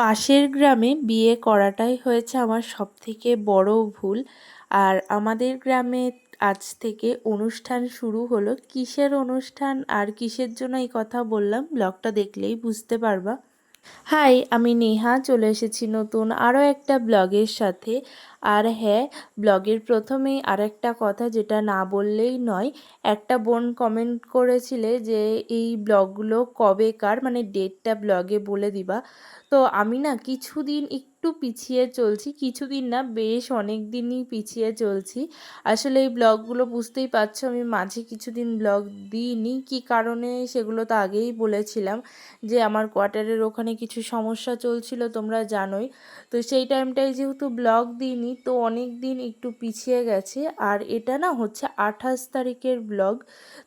পাশের গ্রামে বিয়ে করাটাই হয়েছে আমার সবথেকে বড় ভুল। আর আমাদের গ্রামে আজ থেকে অনুষ্ঠান শুরু হলো। কিসের অনুষ্ঠান আর কিসের জন্য এই কথা বললাম? ব্লগটা দেখলেই বুঝতে পারবা। হাই আমি নেহা, চলে এসেছি নতুন আরও একটা ব্লগের সাথে। আর হ্যাঁ ব্লগের প্রথমেই আর একটা কথা যেটা না বললেই নয়, একটা বোন কমেন্ট করেছিলে যে এই ব্লগগুলো কবেকার মানে ডেটটা ব্লগে বলে দিবা। তো আমি না কিছুদিন একটু পিছিয়ে চলছি, কিছুদিন না বেশ অনেক দিনই পিছিয়ে চলছি। আসলে এই ব্লগগুলো বুঝতেই পারছ, আমি মাঝে কিছুদিন ব্লগ দিইনি। কি কারণে সেগুলো তো আগেই বলেছিলাম যে আমার কোয়ার্টারের ওখানে কিছু সমস্যা চলছিল, তোমরা জানোই। তো সেই টাইমটায় যেহেতু ব্লগ দিইনি, তো অনেক দিন একটু পিছিয়ে গেছে। আর এটা না হচ্ছে আঠাশ তারিখের ব্লগ।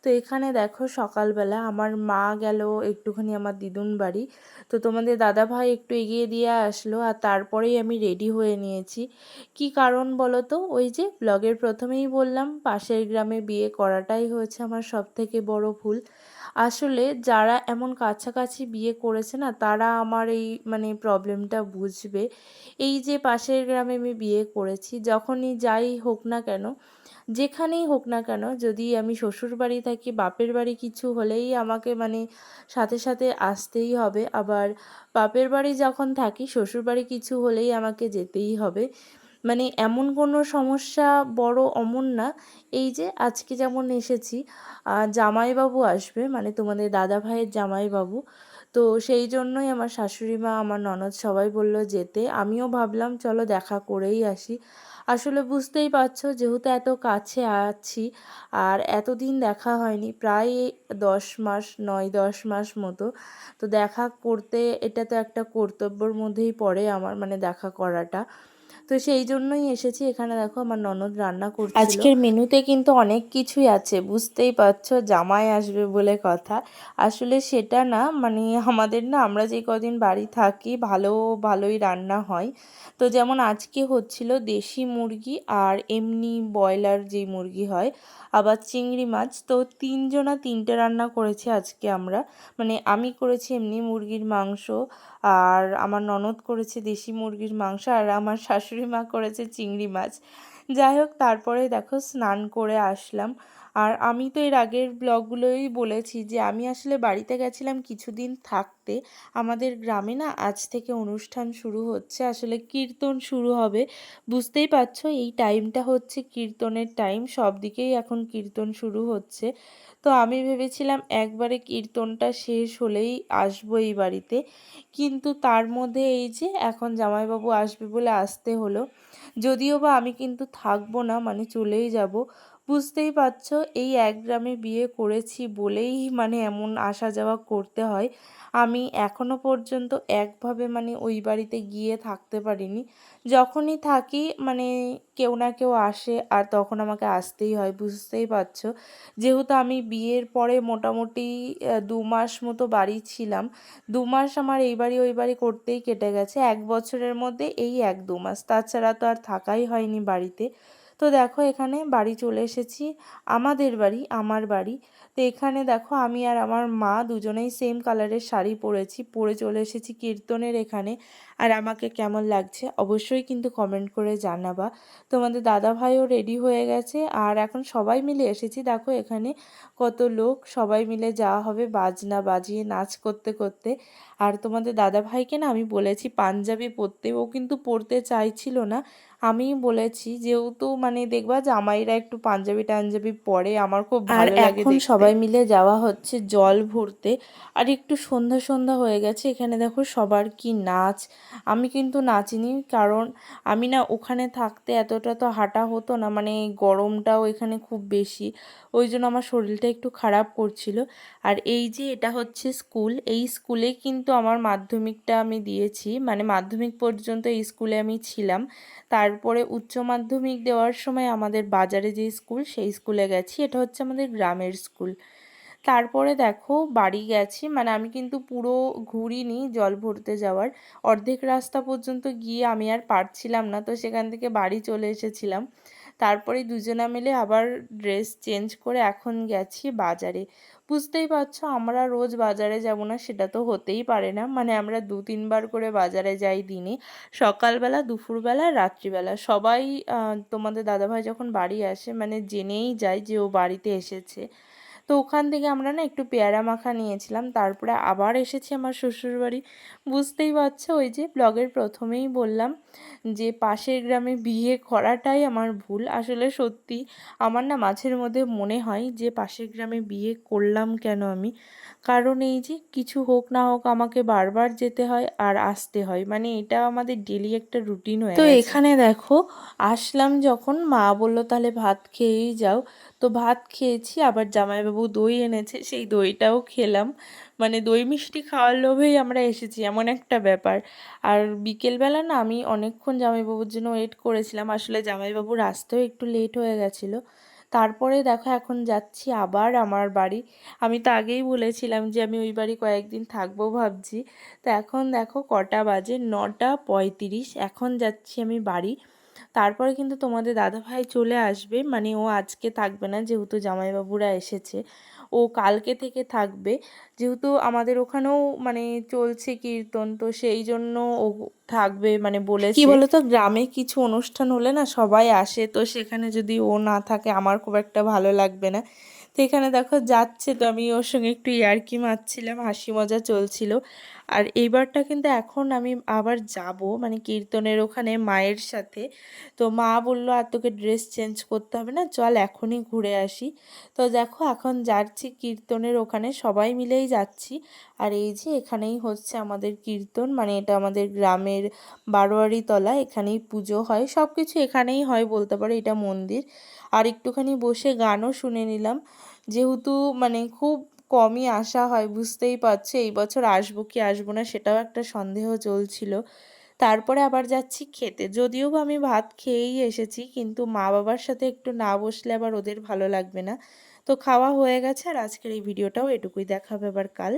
তো এখানে দেখো সকালবেলা আমার মা গেল একটুখানি আমার দিদুন বাড়ি। তো তোমাদের দাদা ভাই একটু এগিয়ে দিয়ে আসলো, আর তারপরেই আমি রেডি হয়ে নিয়েছি। কি কারণ বলো তো ওই যে ব্লগের প্রথমেই বললাম, পাশের গ্রামে বিয়ে করাটাই হয়েছে আমার সবথেকে বড় ভুল। আসলে যারা এমন কাছাকাছি বিয়ে করেছে না, তারা আমার এই মানে প্রবলেমটা বুঝবে। এই যে পাশের গ্রামে আমি বিয়ে করেছি, যখনই যাই হোক না কেন, যেখানেই হোক না কেন, যদি আমি শ্বশুর বাড়ি থাকি, বাপের বাড়ি কিছু হলেই আমাকে মানে সাথে সাথে আসতেই হবে। আবার বাপের বাড়ি যখন থাকি শ্বশুর বাড়ি কিছু হলেই আমাকে যেতেই হবে। মানে এমন কোনো সমস্যা বড় অমন না। এই যে আজকে যেমন এসেছি জামাইবাবু আসবে মানে তোমাদের দাদা ভাইয়ের জামাইবাবু। তো সেই জন্যই আমার শাশুড়ি মা, আমার ননদ সবাই বলল যেতে। আমিও ভাবলাম চলো দেখা করেই আসি। আসলে বুঝতেই পারছ যেহেতু এত কাছে আছি আর এতদিন দেখা হয়নি, প্রায় দশ মাস, নয় দশ মাস মতো। তো দেখা করতে, এটা তো একটা কর্তব্যর মধ্যেই পড়ে আমার মানে দেখা করাটা। তো সেই জন্যই এসেছি। এখানে দেখো আমার ননদ রান্না করছে আজকের মেনুতে কিন্তু অনেক কিছুই আছে, বুঝতেই পারছ, জামাই আসবে বলে কথা। আসলে সেটা না মানে আমাদের না, আমরা যে কদিন বাড়ি থাকি, ভালো ভালোই রান্না হয়। তো যেমন আজকে হচ্ছিল দেশি মুরগি আর এমনি ব্রয়লার যে মুরগি হয়, আবার চিংড়ি মাছ। তো তিনজনা তিনটে রান্না করেছি আজকে আমরা। মানে আমি করেছি এমনি মুরগির মাংস আর আমার ননদ করেছে দেশি মুরগির মাংস আর আমার শাশুড়ি মা করেছে চিংড়ি মাছ। যাই হোক তারপরে দেখো স্নান করে আসলাম। আর আমি তো এর আগের ব্লগগুলোই বলেছি যে আমি আসলে বাড়িতে গেছিলাম কিছুদিন থাকতে। আমাদের গ্রামে না আজ থেকে অনুষ্ঠান শুরু হচ্ছে, আসলে কীর্তন শুরু হবে। বুঝতেই পারছ এই টাইমটা হচ্ছে কীর্তনের টাইম, সব দিকেই এখন কীর্তন শুরু হচ্ছে। তো আমি ভেবেছিলাম একবারে কীর্তনটা শেষ হলেই আসব এই বাড়িতে। কিন্তু তার মধ্যে এই যে এখন জামাইবাবু আসবে বলে আসতে হলো। যদিও বা আমি কিন্তু থাকব না মানে চলেই যাব। বুঝতেই পারছ, এই এক গ্রামে বিয়ে করেছি বলেই মানে এমন আসা যাওয়া করতে হয়। আমি এখনও পর্যন্ত একভাবে মানে ওই বাড়িতে গিয়ে থাকতে পারিনি। যখনই থাকি মানে কেউ না কেউ আসে আর তখন আমাকে আসতেই হয়, বুঝতেই পারছ। যেহেতু আমি বিয়ের পরে মোটামুটি দু মাস মতো বাড়ি ছিলাম, দু মাস আমার এই বাড়ি ওই বাড়ি করতেই কেটে গেছে। এক বছরের মধ্যে এই এক দু মাস। তাছাড়া তো আর থাকাই হয়নি বাড়িতে। তো দেখো এখানে বাড়ি চলে এসেছি। আমাদের বাড়ি, আমার বাড়ি। তো এখানে দেখো আমি আর আমার মা দুজনেই সেম কালারের শাড়ি পরেছি, পরে চলে এসেছি কীর্তনের এখানে। আর আমাকে কেমন লাগছে অবশ্যই কিন্তু কমেন্ট করে জানাবা। তোমাদের দাদা ভাইও রেডি হয়ে গেছে আর এখন সবাই মিলে এসেছি। দেখো এখানে কত লোক সবাই মিলে যাওয়া হবে বাজনা বাজিয়ে নাচ করতে করতে। আর তোমাদের দাদা ভাইকে না আমি বলেছি পাঞ্জাবি পরতে ও কিন্তু পরতে চাইছিল না। আমি বলেছি যেহেতু মানে দেখবা জামাইরা একটু পাঞ্জাবি টাঞ্জাবি পরে আমার খুব ভালো লাগে এখন সবাই মিলে যাওয়া হচ্ছে জল ভরতে। আর একটু সন্ধ্যা সন্ধ্যা হয়ে গেছে এখানে দেখো সবার কি নাচ আমি কিন্তু নাচিনি কারণ আমি না ওখানে থাকতে এতটা তো হাঁটা হতো না মানে গরমটাও এখানে খুব বেশি। ওই জন্য আমার শরীরটা একটু খারাপ করছিল। আর এই যে এটা হচ্ছে স্কুল, এই স্কুলে কিন্তু আমার মাধ্যমিকটা আমি দিয়েছি। মানে মাধ্যমিক পর্যন্ত এই স্কুলে আমি ছিলাম। তারপরে উচ্চ মাধ্যমিক দেওয়ার সময় আমাদের বাজারে যে স্কুল, সেই স্কুলে গেছি। এটা হচ্ছে আমাদের গ্রামের স্কুল। তারপরে দেখো বাড়ি গেছি মানে আমি কিন্তু পুরো ঘুরিনি জল ভরতে যাওয়ার। অর্ধেক রাস্তা পর্যন্ত গিয়ে আমি আর পারছিলাম না, তো সেখান থেকে বাড়ি চলে এসেছিলাম। তারপরে দুজনা মিলে আবার ড্রেস চেঞ্জ করে এখন গেছি বাজারে। বুঝতেই পারছ, আমরা রোজ বাজারে যাব না, সেটা তো হতেই পারে না। মানে আমরা দু, তিনবার করে বাজারে যাই দিনে। সকালবেলা, দুপুরবেলা, রাত্রিবেলা। সবাই তোমাদের দাদাভাই যখন বাড়ি আসে মানে জেনেই যায় যে ও বাড়িতে এসেছে। তো ওখান থেকে আমরা না একটু পেয়ারা মাখা নিয়েছিলাম তারপরে আবার এসেছি আমার শ্বশুরবাড়ি। বুঝতেই পারছ ওই যে ব্লগের প্রথমেই বললাম যে পাশের গ্রামে বিয়ে করাটাই আমার ভুল। আসলে সত্যি আমার না মাঝের মধ্যে মনে হয় যে পাশের গ্রামে বিয়ে করলাম কেন আমি? কারণ এই যে কিছু হোক না হোক আমাকে বারবার যেতে হয় আর আসতে হয়। মানে এটা আমাদের ডেলি একটা রুটিন হয়ে তো এখানে দেখো আসলাম যখন মা বলল তাহলে ভাত খেয়েই যাও। তো ভাত খেয়েছি, আবার জামাইবাবু দই এনেছে, সেই দইটাও খেলাম। মানে দই মিষ্টি খাওয়ার লোভেই আমরা এসেছি, এমন একটা ব্যাপার। আর বিকেলবেলা না আমি অনেকক্ষণ জামাইবাবুর জন্য ওয়েট করেছিলাম, আসলে জামাইবাবুর আসতেও একটু লেট হয়ে গেছিল। তারপরে দেখো এখন যাচ্ছি আবার আমার বাড়ি। আমি তো আগেই বলেছিলাম যে আমি ওই বাড়ি কয়েকদিন থাকব ভাবছি। তো এখন দেখো কটা বাজে, নটা পঁয়ত্রিশ, এখন যাচ্ছি আমি বাড়ি। তারপরে কিন্তু তোমাদের দাদাভাই চলে আসবে। মানে ও আজকে থাকবে না, যেহেতু জামাইবাবুরা এসেছে। ও কালকে থেকে থাকবে। যেহেতু আমাদের ওখানেও মানে চলছে কীর্তন, তো সেই জন্য ও থাকবে মানে বলে কি বলতো, গ্রামে কিছু অনুষ্ঠান হলে না সবাই আসে। তো সেখানে যদি ও না থাকে, আমার খুব একটা ভালো লাগবে না। তো এখানে দেখো যাচ্ছে তো, আমি ওর সঙ্গে একটু ইয়ার্কি মারছিলাম, হাসি মজা চলছিল। আর এইবারটা কিন্তু এখন আমি আবার যাব মানে কীর্তনের ওখানে মায়ের সাথে। তো মা বলল, আর তোকে ড্রেস চেঞ্জ করতে হবে না, চল এখনই ঘুরে আসি। তো দেখো এখন যাচ্ছি কীর্তনের ওখানে, সবাই মিলেই যাচ্ছি। আর এই যে এখানেই হচ্ছে আমাদের কীর্তন মানে এটা আমাদের গ্রামের বারোয়ারি তলা এখানেই পুজো হয়। সব কিছু এখানেই হয় বলতে পারো, এটা মন্দির। আর একটুখানি বসে গানও শুনে নিলাম। যেহেতু মানে খুব কমই আসা হয়, বুঝতেই পারছে, এই বছর আসব কি আসব না সেটাও একটা সন্দেহ চলছিল। তারপরে আবার যাচ্ছি খেতে, যদিও বা আমি ভাত খেয়েই এসেছি, কিন্তু মা বাবার সাথে একটু না বসলে আবার ওদের ভালো লাগবে না। তো খাওয়া হয়ে গেছে আর আজকের এই ভিডিওটাও এটুকুই দেখাবে আবার কাল।